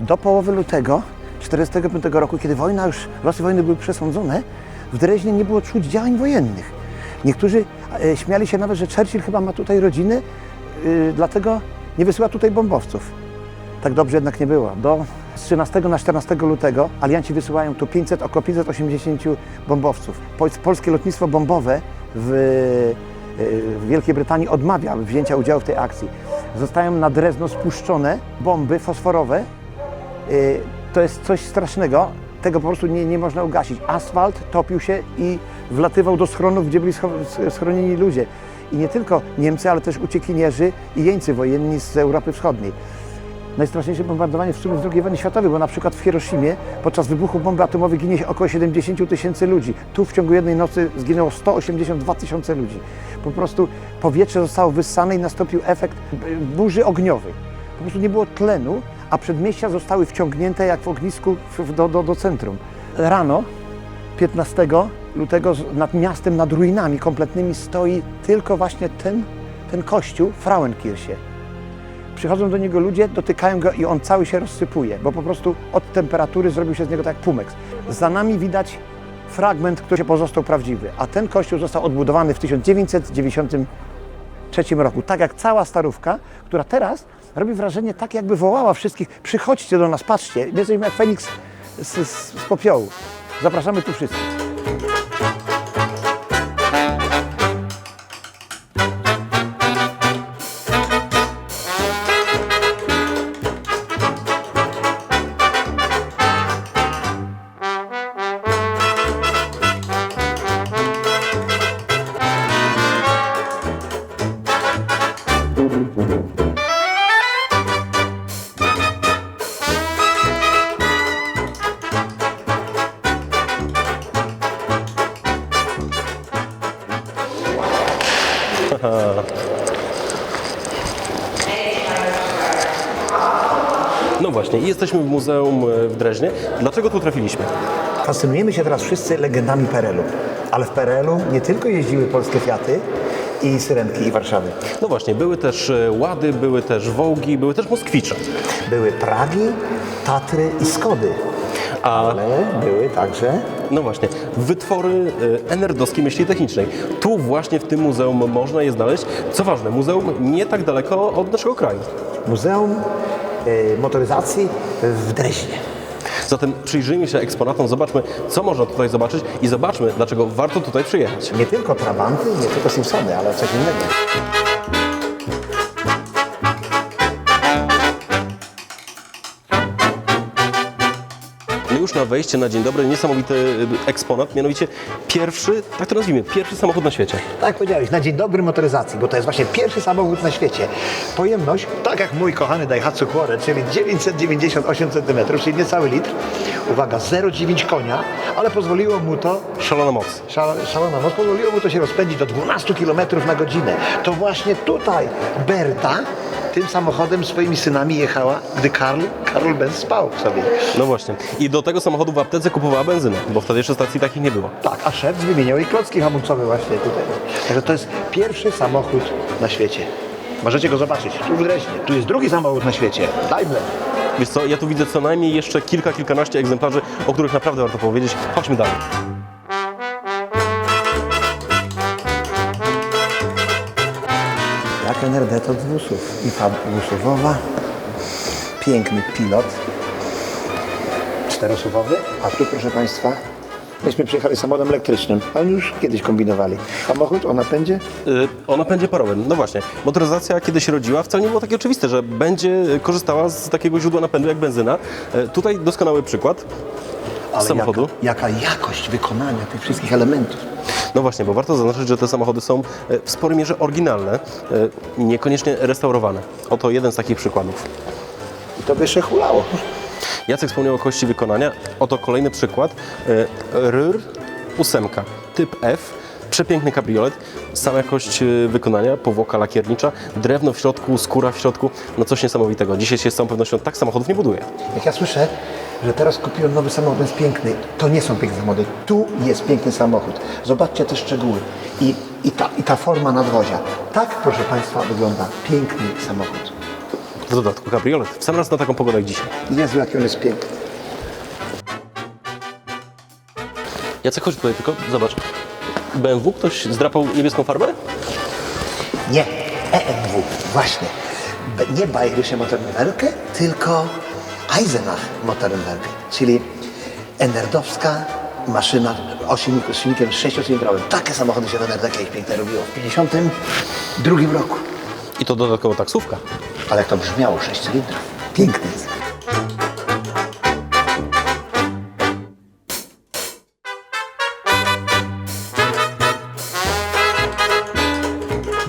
Do połowy lutego 1945 roku, kiedy wojna już, losy wojny były przesądzone, w Dreźnie nie było czuć działań wojennych. Niektórzy e, śmiali się nawet, że Churchill chyba ma tutaj rodziny, y, dlatego nie wysyła tutaj bombowców. Tak dobrze jednak nie było. Do z 13 na 14 lutego alianci wysyłają tu 500, około 580 bombowców. Pol- Polskie lotnictwo bombowe y, w Wielkiej Brytanii odmawia wzięcia udziału w tej akcji. Zostają na Drezno spuszczone bomby fosforowe. Y, To jest coś strasznego. Tego po prostu nie, nie można ugasić. Asfalt topił się i wlatywał do schronów, gdzie byli schronieni ludzie. I nie tylko Niemcy, ale też uciekinierzy i jeńcy wojenni z Europy Wschodniej najstraszniejsze bombardowanie w sumie z II wojny światowej, bo na przykład w Hiroshimie podczas wybuchu bomby atomowej ginie około 70 tysięcy ludzi. Tu w ciągu jednej nocy zginęło 182 tysiące ludzi. Po prostu powietrze zostało wyssane i nastąpił efekt burzy ogniowej. Po prostu nie było tlenu, a przedmieścia zostały wciągnięte jak w ognisku w- do, do, do centrum. Rano 15 lutego nad miastem, nad ruinami kompletnymi stoi tylko właśnie ten, ten kościół, Frauenkirche. Przychodzą do niego ludzie, dotykają go i on cały się rozsypuje, bo po prostu od temperatury zrobił się z niego tak pumeks. Za nami widać fragment, który się pozostał prawdziwy, a ten kościół został odbudowany w 1993 roku, tak jak cała starówka, która teraz robi wrażenie tak, jakby wołała wszystkich, przychodźcie do nas, patrzcie, my jesteśmy jak Feniks z, z, z popiołu. Zapraszamy tu wszystkich. No właśnie, i jesteśmy w muzeum e, w Dreźnie. Dlaczego tu trafiliśmy? Fascynujemy się teraz wszyscy legendami PRL-u, ale w PRL-u nie tylko jeździły polskie Fiaty i Syrenki i Warszawy. No właśnie, były też e, Łady, były też Wołgi, były też Moskwicze. Były Pragi, Tatry i Skody, A ale były także no właśnie, wytwory e, enerdowskiej myśli technicznej. Tu właśnie w tym muzeum można je znaleźć. Co ważne, muzeum nie tak daleko od naszego kraju. Muzeum e, Motoryzacji w Dreźnie. Zatem przyjrzyjmy się eksponatom, zobaczmy, co można tutaj zobaczyć i zobaczmy, dlaczego warto tutaj przyjechać. Nie tylko Trabanty, nie tylko Simpsony, ale coś innego. Na wejście na dzień dobry niesamowity e, eksponat, mianowicie pierwszy, tak to nazwijmy, pierwszy samochód na świecie. Tak powiedziałeś, na dzień dobry motoryzacji, bo to jest właśnie pierwszy samochód na świecie. Pojemność, tak jak mój kochany Daihatsu Quore, czyli 998 cm, czyli niecały litr. Uwaga, 0,9 konia, ale pozwoliło mu to Szalona moc. Szala- Szalona moc pozwoliło mu to się rozpędzić do 12 km na godzinę. To właśnie tutaj Berta tym samochodem swoimi synami jechała, gdy Karl, Karol Benz spał sobie. No właśnie. I do tego samochodu w aptece kupowała benzynę, bo wtedy jeszcze stacji takich nie było. Tak, a szef wymieniał jej klocki hamulcowe właśnie tutaj. Także to jest pierwszy samochód na świecie. Możecie go zobaczyć, tu w Dreźnie. Tu jest drugi samochód na świecie, Daimler. Wiesz co, ja tu widzę co najmniej jeszcze kilka, kilkanaście egzemplarzy, o których naprawdę warto powiedzieć. Chodźmy dalej. To z wózów. I fab wózowowa. Piękny pilot. Czterosuwowy. A tu proszę Państwa, myśmy przyjechali samochodem elektrycznym, ale już kiedyś kombinowali. Samochód o napędzie Yy, o napędzie parowym. No właśnie, motoryzacja kiedy się rodziła, wcale nie było takie oczywiste, że będzie korzystała z takiego źródła napędu jak benzyna. Yy, tutaj doskonały przykład z samochodu. Jaka, jaka jakość wykonania tych wszystkich elementów. No właśnie, bo warto zaznaczyć, że te samochody są e, w sporej mierze oryginalne, e, niekoniecznie restaurowane. Oto jeden z takich przykładów. I to by jeszcze hulało. Jacek wspomniał o kości wykonania. Oto kolejny przykład. E, Ryr ósemka, typ F. Przepiękny kabriolet, sama jakość wykonania, powłoka lakiernicza, drewno w środku, skóra w środku, no coś niesamowitego. Dzisiaj się z całą pewnością tak samochodów nie buduje. Jak ja słyszę, że teraz kupiłem nowy samochód, jest piękny. To nie są piękne samochody. Tu jest piękny samochód. Zobaczcie te szczegóły. I, i, ta, I ta forma nadwozia. Tak, proszę Państwa, wygląda piękny samochód. W dodatku kabriolet. W sam raz na taką pogodę jak dzisiaj. Niezły, jaki on jest piękny. Jacek, chodź tutaj tylko, zobacz. BMW ktoś zdrapał niebieską farbę? Nie, EMW, właśnie. B- Nie Bayerische Motorenwerke, tylko Eisenach Motorenwerke, czyli enerdowska maszyna o silniku, z silnikiem sześciocylindrowym. Takie samochody się w NRD kiedyś piękne robiło w 52 roku. I to dodatkowo taksówka. Ale jak to brzmiało, sześć cylindrów. Piękny jest.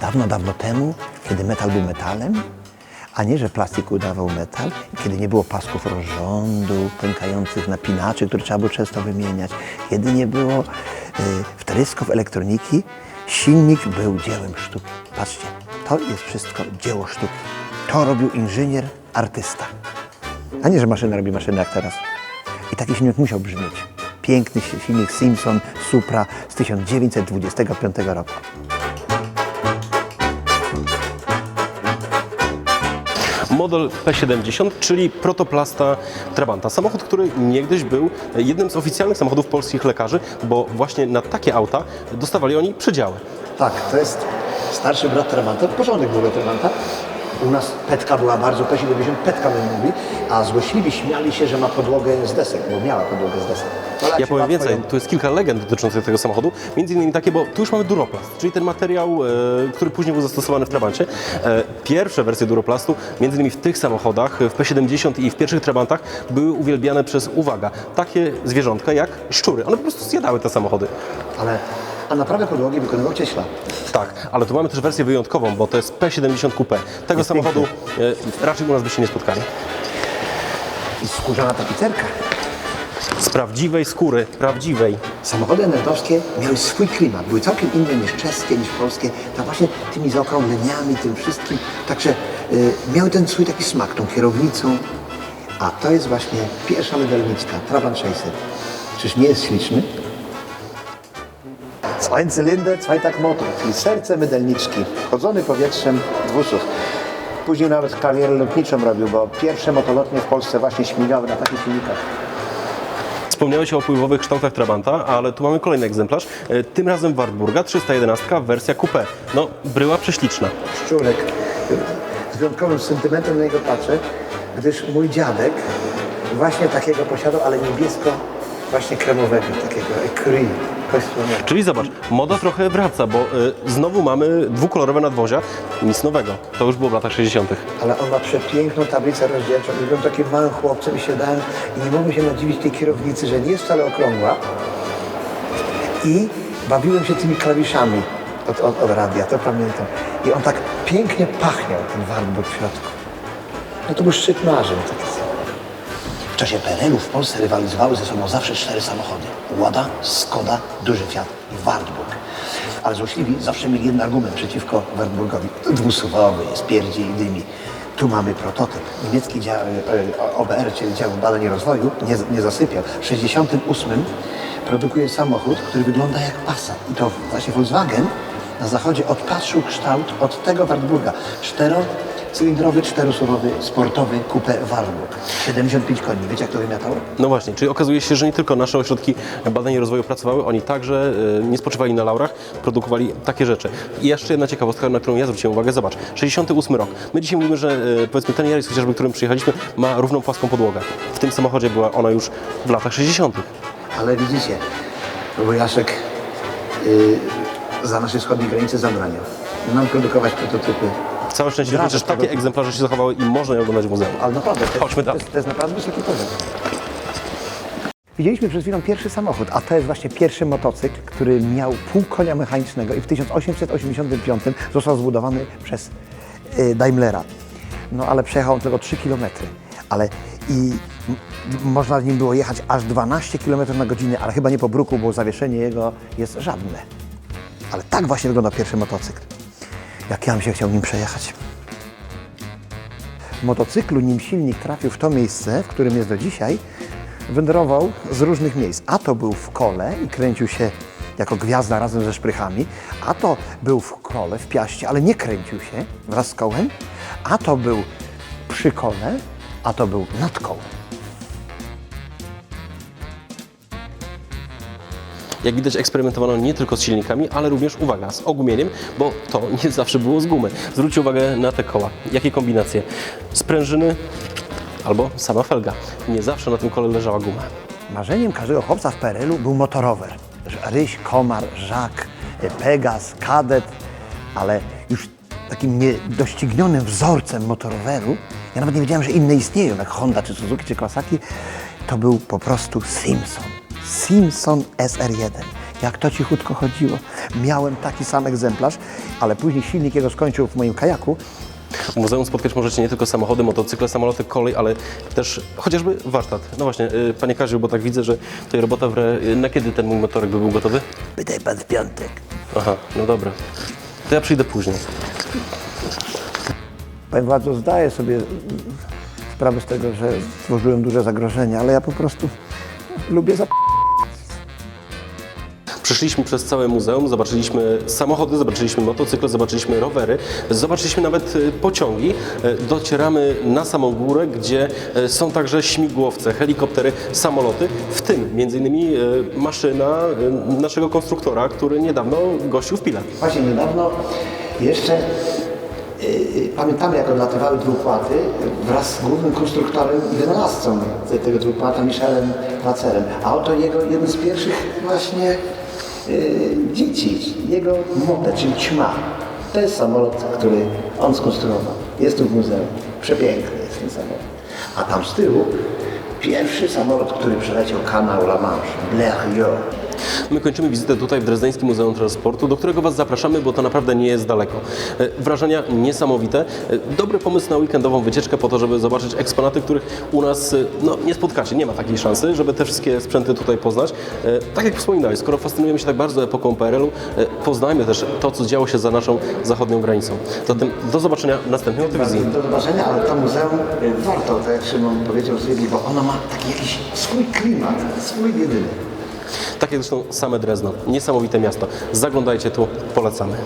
Dawno, dawno temu, kiedy metal był metalem, a nie, że plastik udawał metal, kiedy nie było pasków rozrządu, pękających napinaczy, które trzeba było często wymieniać, kiedy nie było y, wtrysków elektroniki, silnik był dziełem sztuki. Patrzcie, to jest wszystko dzieło sztuki. To robił inżynier, artysta. A nie, że maszyna robi maszynę jak teraz. I taki silnik musiał brzmieć. Piękny silnik Simpson Supra z 1925 roku. Model P70, czyli protoplasta Trabanta. Samochód, który niegdyś był jednym z oficjalnych samochodów polskich lekarzy, bo właśnie na takie auta dostawali oni przedziały. Tak, to jest starszy brat Trabanta, porządek w ogóle Trabanta. U nas Petka była bardzo, P70 Petka my mówi, a złośliwi śmiali się, że ma podłogę z desek, bo miała podłogę z desek. No, Ja powiem więcej, ją- tu jest kilka legend dotyczących tego samochodu, między innymi takie, bo tu już mamy Duroplast, czyli ten materiał, e, który później był zastosowany w Trabancie. E, pierwsze wersje Duroplastu, między innymi w tych samochodach, w P70 i w pierwszych Trabantach, były uwielbiane przez, uwaga, takie zwierzątka jak szczury. One po prostu zjadały te samochody. Ale, a naprawę podłogi wykonywał cieśla. Tak, ale tu mamy też wersję wyjątkową, bo to jest P70 Coupe. Tego samochodu e, raczej u nas byście nie spotkali. I skórzana tapicerka. Z prawdziwej skóry, prawdziwej. Samochody nerdowskie miały swój klimat, były całkiem inne niż czeskie, niż polskie, tak właśnie tymi zaokrągleniami, tym wszystkim, także y, miały ten swój taki smak, tą kierownicą, a to jest właśnie pierwsza mydelnicka, Trabant 600. Czyż nie jest śliczny? Zwei Zylinder, Zweitak motor, czyli serce mydelniczki, chodzony powietrzem dwusów. Później nawet karierę lotniczą robił, bo pierwsze motolotnie w Polsce właśnie śmigały na takich silnikach. Wspomniałeś o pływowych kształtach Trabanta, ale tu mamy kolejny egzemplarz. E, Tym razem Wartburga 311 wersja coupe. No, bryła prześliczna. szczurek. Z wyjątkowym sentymentem na niego patrzę, gdyż mój dziadek właśnie takiego posiadał, ale niebiesko właśnie kremowego, takiego écurie. Czyli zobacz, moda trochę wraca, bo y, znowu mamy dwukolorowe nadwozia. Nic nowego. To już było w latach 60. Ale on ma przepiękną tablicę rozdzielczą i byłem takim małym chłopcem i siadałem i nie mogłem się nadziwić tej kierownicy, że nie jest wcale okrągła i bawiłem się tymi klawiszami od, od, od radia, to pamiętam. I on tak pięknie pachniał, ten Wartburg w środku. No to był szczyt marzeń taki sam. W czasie PRL-u w Polsce rywalizowały ze sobą zawsze cztery samochody. Łada, Skoda, Duży Fiat i Wartburg. Ale złośliwi zawsze mieli jeden argument przeciwko Wartburgowi. Dwusuwowy jest, pierdzi i dymi. Tu mamy prototyp. Niemiecki dział, e, OBR, czyli Dział Badań i Rozwoju, nie, nie zasypiał. W 68 produkuje samochód, który wygląda jak Passat. I to właśnie Volkswagen na zachodzie odpatrzył kształt od tego Wartburga. Czterocylindrowy, czterosurowy, sportowy coupe Wartburg. 75 koni. Wiecie jak to wymiatało? No właśnie, czyli okazuje się, że nie tylko nasze ośrodki badań i rozwoju pracowały, oni także y, nie spoczywali na laurach, produkowali takie rzeczy. I jeszcze jedna ciekawostka, na którą ja zwróciłem uwagę, zobacz, 68 rok. My dzisiaj mówimy, że y, powiedzmy ten Yaris chociażby, którym przyjechaliśmy, ma równą płaską podłogę. W tym samochodzie była ona już w latach 60. Ale widzicie, Wojaszek yy, za naszej wschodniej granicy zabraniał nam produkować prototypy. Całe szczęście, Brawo, chociaż takie tego- egzemplarze się zachowały i można je oglądać w muzeum. Ale naprawdę, to, Chodźmy to, dalej. jest, to jest naprawdę wysoki poziom. Widzieliśmy przed chwilą pierwszy samochód, a to jest właśnie pierwszy motocykl, który miał pół konia mechanicznego i w 1885 został zbudowany przez y, Daimlera. No ale przejechał on tylko 3 km. Ale i m- można nim było jechać aż 12 km na godzinę, ale chyba nie po bruku, bo zawieszenie jego jest żadne. Ale tak właśnie wygląda pierwszy motocykl. Jak ja bym się chciał nim przejechać. W motocyklu, nim silnik trafił w to miejsce, w którym jest do dzisiaj, wędrował z różnych miejsc. A to był w kole i kręcił się jako gwiazda razem ze szprychami, a to był w kole, w piaście, ale nie kręcił się wraz z kołem, a to był przy kole, a to był nad kołem. Jak widać, eksperymentowano nie tylko z silnikami, ale również, uwaga, z ogumieniem, bo to nie zawsze było z gumy. Zwróćcie uwagę na te koła. Jakie kombinacje? Sprężyny albo sama felga. Nie zawsze na tym kole leżała guma. Marzeniem każdego chłopca w PRL-u był motorower. Ryś, komar, żak, Pegas, kadet, ale już takim niedoścignionym wzorcem motoroweru, ja nawet nie wiedziałem, że inne istnieją, jak Honda, czy Suzuki, czy Kawasaki, to był po prostu Simpson. Simpson SR1. Jak to cichutko chodziło. Miałem taki sam egzemplarz, ale później silnik jego skończył w moim kajaku. W muzeum spotkać możecie nie tylko samochody, motocykle, samoloty, kolej, ale też chociażby warsztat. No właśnie, y, panie Kaziu, bo tak widzę, że tutaj robota w re... y, Na kiedy ten mój motorek by był gotowy? Pytaj pan w piątek. Aha, no dobra. To ja przyjdę później. Panie władzo, zdaję sobie sprawę z tego, że stworzyłem duże zagrożenie, ale ja po prostu lubię zap... Przeszliśmy przez całe muzeum, zobaczyliśmy samochody, zobaczyliśmy motocykle, zobaczyliśmy rowery, zobaczyliśmy nawet y, pociągi. E, Docieramy na samą górę, gdzie e, są także śmigłowce, helikoptery, samoloty, w tym m.in. e, maszyna e, naszego konstruktora, który niedawno gościł w Pile. Właśnie niedawno jeszcze pamiętamy, jak odlatywały dwukłady wraz z głównym konstruktorem i wynalazcą te- tego dwukłada, Michelem Wacerem. A oto jego jeden z pierwszych właśnie dzieci, jego młode, czyli ćma. To jest samolot, który on skonstruował. Jest tu w muzeum. Przepiękny jest ten samolot. A tam z tyłu pierwszy samolot, który przeleciał kanał La Manche, Blériot. My kończymy wizytę tutaj w Drezdeńskim Muzeum Transportu, do którego Was zapraszamy, bo to naprawdę nie jest daleko. E, Wrażenia niesamowite. E, Dobry pomysł na weekendową wycieczkę po to, żeby zobaczyć eksponaty, których u nas e, no, nie spotkacie. Nie ma takiej szansy, żeby te wszystkie sprzęty tutaj poznać. Tak jak wspominałeś, skoro fascynujemy się tak bardzo epoką PRL-u, poznajmy też to, co działo się za naszą zachodnią granicą. Zatem do zobaczenia w następnej telewizji. Do zobaczenia, ale to muzeum warto, tak jak Szymon powiedział, bo ono ma taki jakiś swój klimat, swój jedyny. Tak jak zresztą same Drezno. Niesamowite miasto. Zaglądajcie tu, polecamy.